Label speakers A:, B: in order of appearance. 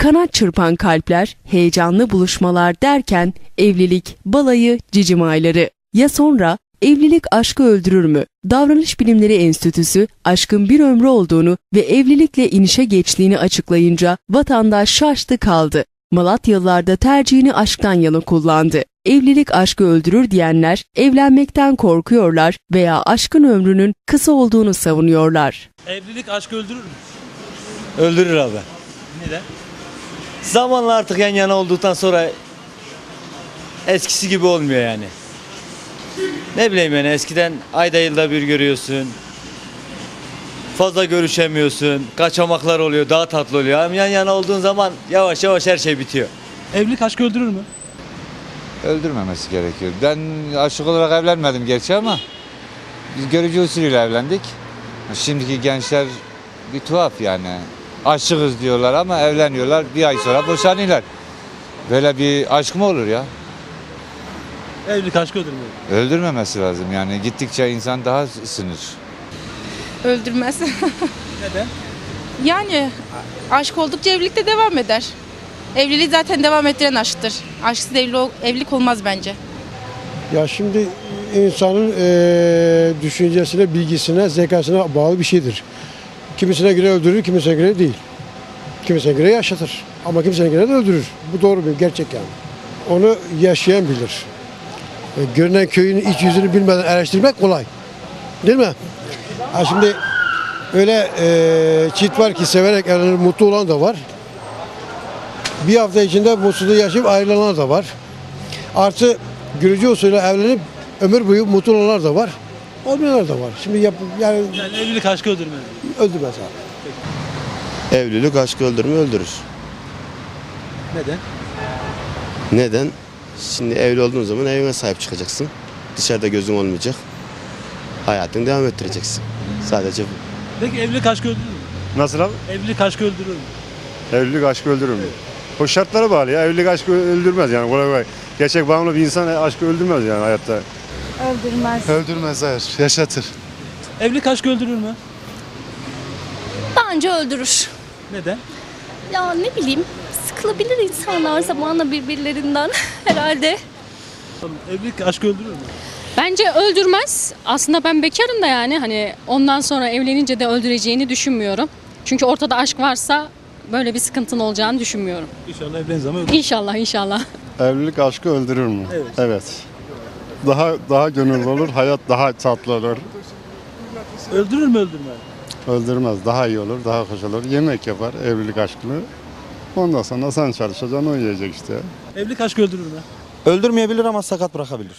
A: kanat çırpan kalpler, heyecanlı buluşmalar derken evlilik, balayı, cicim ayları. Ya sonra evlilik aşkı öldürür mü? Davranış Bilimleri Enstitüsü aşkın bir ömrü olduğunu ve evlilikle inişe geçtiğini açıklayınca vatandaş şaştı kaldı. Malatyalılar da tercihini aşktan yana kullandı. Evlilik aşkı öldürür diyenler evlenmekten korkuyorlar veya aşkın ömrünün kısa olduğunu savunuyorlar.
B: Evlilik aşkı öldürür mü?
C: Öldürür abi.
B: Neden?
C: Zamanla artık yan yana olduktan sonra eskisi gibi olmuyor yani. Ne bileyim yani eskiden ayda yılda bir görüyorsun. Fazla görüşemiyorsun. Kaçamaklar oluyor, daha tatlı oluyor. Ama yan yana olduğun zaman yavaş yavaş her şey bitiyor.
B: Evlilik aşkı öldürür mü?
D: öldürmemesi gerekiyor. Ben aşık olarak evlenmedim gerçi ama biz görücü usulüyle evlendik. Şimdiki gençler bir tuhaf yani. Aşığız diyorlar ama evleniyorlar bir ay sonra boşanıyorlar. Böyle bir aşk mı olur ya?
B: Evlilik aşkı öldürür mü?
D: Öldürmemesi lazım yani. Gittikçe insan daha ısınır.
E: Öldürmez.
B: Neden?
E: yani aşk oldukça evlilikte devam eder. Evliliği zaten devam ettiren aşktır. Aşksız evli, evlilik olmaz bence.
F: Ya şimdi insanın eee, düşüncesine, bilgisine, zekasına bağlı bir şeydir. Kimisine göre öldürür, kimisine göre değil. Kimisine göre yaşatır. Ama kimisine göre de öldürür. Bu doğru bir gerçek yani. Onu yaşayan bilir. E, görünen köyün iç yüzünü bilmeden eleştirmek kolay. Değil mi? Ha şimdi öyle eee çift var ki severek evlenir, mutlu olan da var. Bir hafta içinde mutsuzluğu yaşayıp ayrılanlar da var. Artı görücü usulü evlenip ömür boyu mutlu olanlar da var. Olmayanlar da var. Şimdi yap, yani
B: Yani evlilik aşkı öldürmez.
F: öldürmez abi.
G: Evlilik aşkı öldürür mü? Öldürür.
B: Neden?
G: Neden? Şimdi evli olduğun zaman evine sahip çıkacaksın. Dışarıda gözün olmayacak. Hayatını devam ettireceksin. Sadece bu.
B: Peki evlilik aşkı öldürür mü?
H: Nasıl abi?
B: Evlilik aşkı öldürür mü?
H: Evlilik aşkı öldürür mü? O şartlara bağlı ya. Evlilik aşkı öldürmez yani kolay kolay. Gerçek bağımlı bir insan aşkı öldürmez yani hayatta.
I: Öldürmez hayır. Yaşatır.
B: Evlilik aşkı öldürür mü?
J: Bence öldürür.
B: Neden?
J: Ya ne bileyim sıkılabilir insanlar zamanla birbirlerinden herhalde.
B: Oğlum, Evlilik aşkı öldürür mü?
K: Bence öldürmez. Aslında ben bekarım da yani hani ondan sonra evlenince de öldüreceğini düşünmüyorum. Çünkü ortada aşk varsa böyle bir sıkıntının olacağını düşünmüyorum.
B: İnşallah evleniriz ama öldürür.
K: İnşallah inşallah.
H: Evlilik aşkı öldürür mü?
B: Evet.
H: Daha daha gönüllü olur, hayat daha tatlı olur.
B: Öldürür mü öldürmez?
H: Öldürmez, daha iyi olur, daha hoş olur. Yemek yapar evlilik aşkını. Ondan sonra sen çalışacaksın, o yiyecek işte.
B: Evlilik aşkı öldürür mü?
C: Öldürmeyebilir ama sakat bırakabilir.